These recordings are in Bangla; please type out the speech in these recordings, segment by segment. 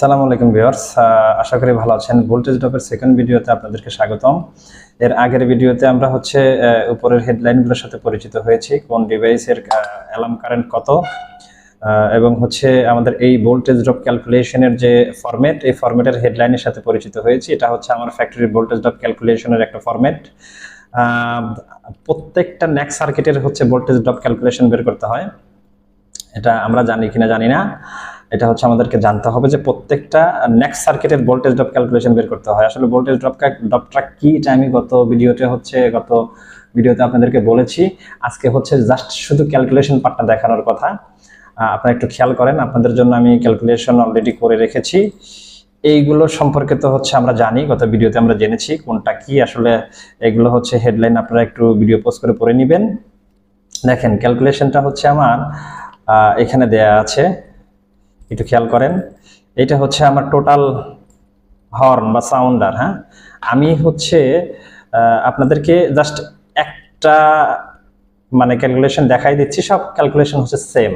সালাম আলাইকুম ভিউয়ার্স। আশা করি ভালো আছেন। ভোল্টেজ ড্রপের সেকেন্ড ভিডিওতে আপনাদেরকে স্বাগতম। এর আগের ভিডিওতে আমরা হচ্ছে উপরের হেডলাইনগুলোর সাথে পরিচিত হয়েছি, কোন ডিভাইসের অ্যালার্ম কারেন্ট কত। এবং হচ্ছে আমাদের এই ভোল্টেজ ড্রপ ক্যালকুলেশনের যে ফরম্যাট এই ফরম্যাটের হেডলাইনের সাথে পরিচিত হয়েছি। এটা হচ্ছে আমার ফ্যাক্টরির ভোল্টেজ ড্রপ ক্যালকুলেশনের একটা ফরম্যাট প্রত্যেকটা নেক সার্কিটের হচ্ছে ভোল্টেজ ড্রপ ক্যালকুলেশন বের করতে হয়। এটা আমরা জানি কিনা জানি না। এটা হচ্ছে আমাদেরকে জানতে হবে যে প্রত্যেকটা নেক্সট সার্কিটের ভোল্টেজ ড্রপ ক্যালকুলেশন বের করতে হয়। আসলে ভোল্টেজ ড্রপ ড্রপটা কি? এটা আমি গত ভিডিওতে হচ্ছে, গত ভিডিওতে আপনাদেরকে বলেছি। আজকে হচ্ছে জাস্ট শুধু ক্যালকুলেশন পার্টটা দেখানোর কথা। আপনারা একটু খেয়াল করেন, আপনাদের জন্য আমি ক্যালকুলেশন অলরেডি করে রেখেছি। এইগুলো সম্পর্কে তো হচ্ছে আমরা জানি, গত ভিডিওতে আমরা জেনেছি কোনটা কি। আসলে এগুলো হচ্ছে হেডলাইন আপনারা একটু ভিডিও পোস্ট করে পড়ে নেবেন। দেখেন ক্যালকুলেশনটা হচ্ছে আমার এখানে দেয়া আছে। একটু খেয়াল করেন। এটা হচ্ছে আমার টোটাল হর্ন বা সাউন্ডার হ্যাঁ? আমি হচ্ছে আপনাদেরকে জাস্ট একটা মানে ক্যালকুলেশন দেখাই দিচ্ছি, সব ক্যালকুলেশন হচ্ছে সেম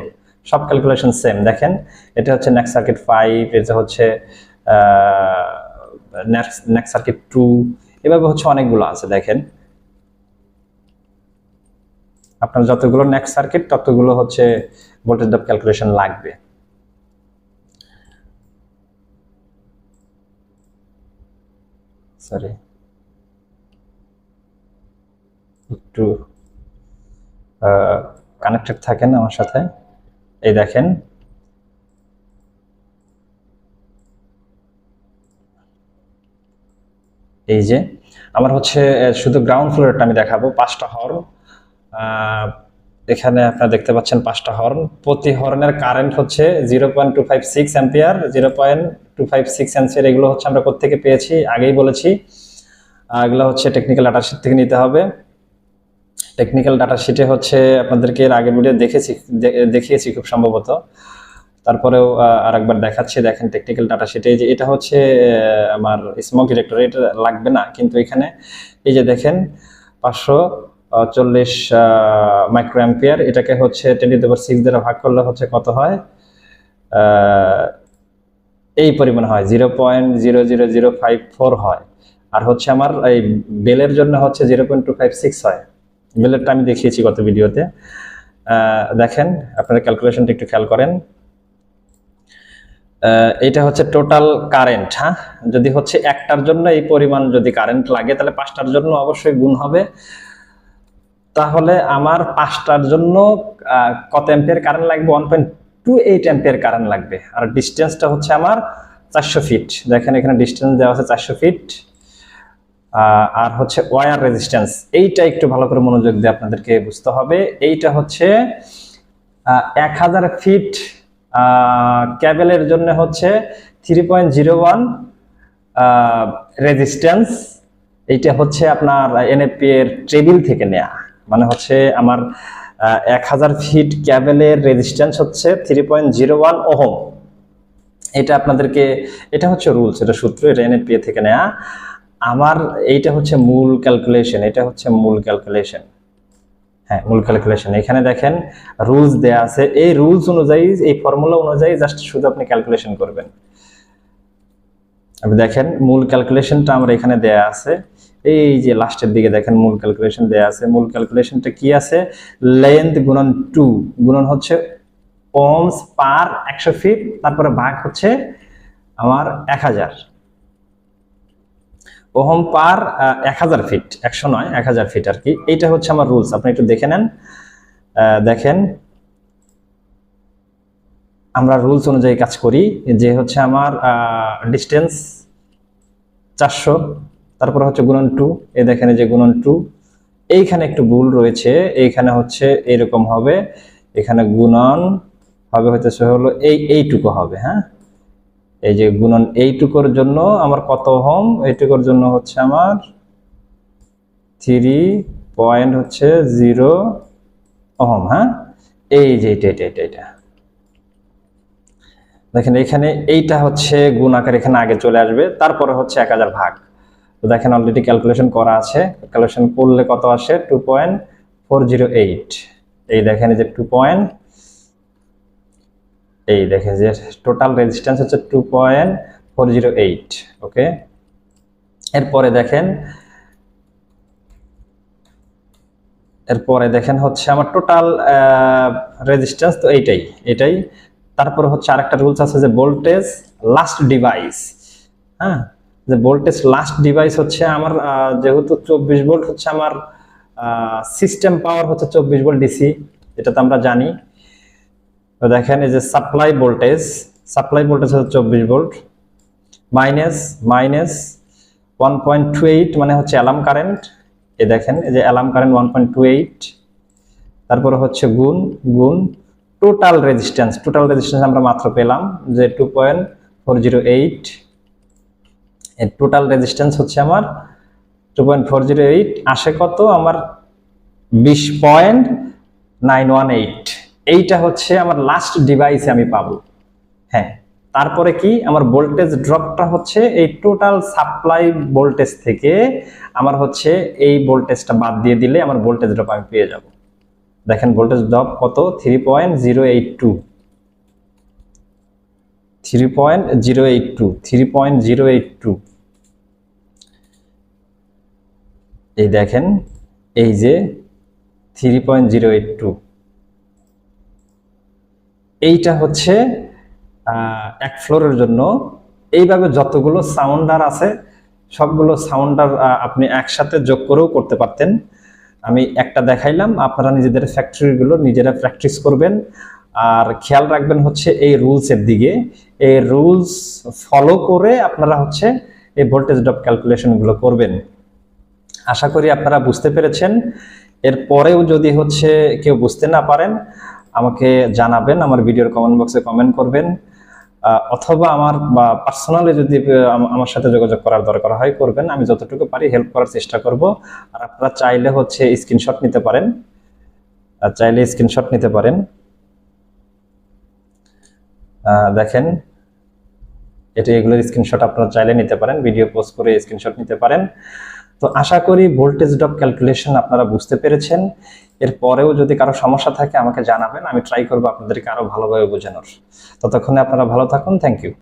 সব ক্যালকুলেশন সেম দেখেন, এটা হচ্ছে নেক্সট সার্কিট ফাইভ এটা হচ্ছে নেক্সট সার্কিট টু এভাবে হচ্ছে অনেকগুলো আছে, দেখেন। আপনার যতগুলো নেক্সট সার্কিট ততগুলো হচ্ছে ভোল্টেজ ক্যালকুলেশন লাগবে। সরি একটু কানেক্টেড থাকেন আমার সাথে। এই দেখেন। এই যে, আমার হচ্ছে শুধু গ্রাউন্ড ফ্লোরটা আমি দেখাবো, পাঁচটা হর্ন এখানে আপনারা দেখতে পাচ্ছেন পাঁচটা হর্ন প্রতি হর্নের কারেন্ট হচ্ছে zero point two five six ampere zero point two five six ampere এগুলো হচ্ছে আমরা কোথেকে পেয়েছি আগেই বলেছি। এগুলো হচ্ছে টেকনিক্যাল ডাটা শিট থেকে নিতে হবে। টেকনিক্যাল ডাটা শিটে হচ্ছে আপনাদেরকে এর আগের ভিডিও দেখেছি দেখিয়েছি খুব সম্ভবত। তারপরেও আহ, আরেকবার দেখাচ্ছি দেখেন টেকনিক্যাল ডাটা শিটে যে এটা হচ্ছে আমার স্মোক ডিটেক্টর এটা লাগবে না। কিন্তু এখানে এই যে দেখেন পাঁচশো চল্লিশ মাইক্রো অ্যাম্পিয়ার এটাকে হচ্ছে টেন টু সিক্স দ্বারা ভাগ করলে হচ্ছে কত হয়? এই পরিমাণ হয় zero point zero zero zero five four হয়। আর হচ্ছে আমার এই বেলের জন্য হচ্ছে zero point two five six হয়। বেলেরটা আমি দেখিয়েছি গত ভিডিওতে। দেখেন, আপনারা ক্যালকুলেশনটা একটু খেয়াল করেন। এটা হচ্ছে টোটাল কারেন্ট হ্যাঁ? যদি হচ্ছে একটার জন্য এই পরিমাণ যদি কারেন্ট লাগে, তাহলে পাঁচটার জন্য অবশ্যই গুণ হবে। তাহলে আমার পাঁচটার জন্য কত অ্যাম্পিয়ার কারেন্ট লাগবে? One point two eight ampere current লাগবে। আর ডিস্টেন্সটা হচ্ছে আমার চারশো ফিট দেখেন এখানে ডিস্টেন্স দেওয়া আছে চারশো ফিট আর হচ্ছে ওয়ার রেজিস্ট্যান্স এইটা একটু ভালো করে মনোযোগ দিয়ে আপনাদেরকে বুঝতে হবে। এইটা হচ্ছে এক হাজার ফিট ক্যাবেলের জন্য হচ্ছে three point zero one resistance এইটা হচ্ছে আপনার এনএপি এর টেবিল থেকে নেয়া। মানে হচ্ছে আমার এক হাজার ফিট ক্যাবেলের রেজিস্ট্যান্স হচ্ছে three point zero one ohm. এটা আপনাদেরকে, এটা হচ্ছে রুলস এটা সূত্র, এটা এনএপিএ থেকে নেয়া। আমার এইটা হচ্ছে মূল ক্যালকুলেশন এটা হচ্ছে মূল ক্যালকুলেশন হ্যাঁ মূল ক্যালকুলেশন এখানে দেখেন রুলস দেয়া আছে। এই রুলস অনুযায়ী, এই ফর্মুলা অনুযায়ী জাস্ট শুধু আপনি ক্যালকুলেশন করবেন। আপনি দেখেন, মূল ক্যালকুলেশনটা আমার এখানে দেয়া আছে। এই যে লাস্টের দিকে দেখেন মূল ক্যালকুলেশন দেয়া আছে। মূল ক্যালকুলেশনটা কি আছে? লেন্থ গুণন টু গুণন হচ্ছে ওমস পার একশো ফিট তারপরে ভাগ হচ্ছে আমার এক হাজার। ওহম পার এক হাজার ফিট একশো নয়, এক হাজার ফিট আর কি। এইটা হচ্ছে আমার রুলস আপনি একটু দেখে নেন। দেখেন। আমরা রুলস অনুযায়ী কাজ করি যে হচ্ছে আমার ডিস্টেন্স চারশো। তারপরে হচ্ছে গুণন টু, এ দেখেন যে গুণন টু, এইখানে একটু ভুল রয়েছে, এইখানে হচ্ছে এরকম হবে, এখানে গুণন হবে হইতেছে হলো এই, এইটুকু হবে হ্যাঁ? এই যে গুণন এইটুকুর জন্য আমার কত হোম এইটুকুর জন্য হচ্ছে আমার থ্রি পয়েন্ট হচ্ছে জিরো ওহম হ্যাঁ? এই যে এটা এটা এটা এটা দেখেন এখানে এইটা হচ্ছে গুণ আকার এখানে আগে চলে আসবে, তারপরে হচ্ছে এক হাজার ভাগ। তো দেখেন অলরেডি ক্যালকুলেশন করা আছে। ক্যালকুলেশন করলে কত আসে? Two point four zero eight এই দেখেন যে টু পয়েন্ট এই দেখেন যে টোটাল রেজিস্ট্যান্স হচ্ছে two point four zero eight okay এরপরে দেখেন এরপরে দেখেন হচ্ছে আমার টোটাল রেজিস্ট্যান্স তো এইটাই এটাই তারপরে হচ্ছে আরেকটা রুলস আছে যে ভোল্টেজ লাস্ট ডিভাইস হ্যাঁ? যে ভোল্টেজ লাস্ট ডিভাইস হচ্ছে আমার যেহেতু চব্বিশ ভোল্ট হচ্ছে আমার সিস্টেম পাওয়ার হচ্ছে চব্বিশ ভোল্ট ডিসি এটা তো আমরা জানি। তো দেখেন এই যে সাপ্লাই ভোল্টেজ সাপ্লাই ভোল্টেজ হচ্ছে চব্বিশ volt minus minus one point two eight মানে হচ্ছে অ্যালার্ম কারেন্ট এ দেখেন, এই যে alarm current one point two eight তারপরে হচ্ছে গুণ গুণ টোটাল রেজিস্ট্যান্স টোটাল রেজিস্ট্যান্স আমরা মাত্র পেলাম যে two point four zero eight total resistance হচ্ছে আমার two point four zero eight আসে কত? আমার বিশ পয়েন্ট নাইন ওয়ান এইট এইটা হচ্ছে আমার লাস্ট ডিভাইসে আমি পাবো। হ্যাঁ তারপরে কি? আমার ভোল্টেজ ড্রপটা হচ্ছে এই টোটাল সাপ্লাই ভোল্টেজ থেকে আমার হচ্ছে এই ভোল্টেজটা বাদ দিয়ে দিলে আমার ভোল্টেজ ড্রপ আমি পেয়ে যাব। দেখেন ভোল্টেজ ড্রপ কত? Three point zero eight two three point zero eight two three point zero eight two এই দেখেন, এই যে three point zero eight two এইটা হচ্ছে এক ফ্লোরের জন্য। এইভাবে যতগুলো সাউন্ডার আছে, সবগুলো সাউন্ডার আপনি একসাথে যোগ করেও করতে পারতেন। আমি একটা দেখাইলাম, আপনারা নিজেদের ফ্যাক্টরিগুলো নিজেরা প্র্যাকটিস করবেন। আর খেয়াল রাখবেন হচ্ছে, এই রুলসের দিকে। এই রুলস ফলো করে আপনারা হচ্ছে, এই ভোল্টেজ ড্রপ ক্যালকুলেশনগুলো করবেন। আশা করি আপনারা বুঝতে পেরেছেন। এরপরেও যদি হচ্ছে কেউ বুঝতে না পারেন, আমাকে জানাবেন, আমার ভিডিওর কমেন্ট বক্সে কমেন্ট করবেন। অথবা আমার বা পার্সোনালি যদি আমার সাথে যোগাযোগ করার দরকার হয়, করবেন। আমি যতটুকু পারি হেল্প করার চেষ্টা করব। আর আপনারা চাইলে হচ্ছে স্ক্রিনশট নিতে পারেন। চাইলে স্ক্রিনশট নিতে পারেন। দেখেন, এটা এগুলোর স্ক্রিনশট আপনারা চাইলে নিতে পারেন। ভিডিও পোস্ট করে স্ক্রিনশট নিতে পারেন। তো আশা করি ভোল্টেজ ড্রপ ক্যালকুলেশন আপনারা বুঝতে পেরেছেন। এরপরেও যদি কারও সমস্যা থাকে আমাকে জানাবেন, আমি ট্রাই করব আপনাদেরকে আরও ভালোভাবে বোঝানোর। ততক্ষণে আপনারা ভালো থাকুন থ্যাংক ইউ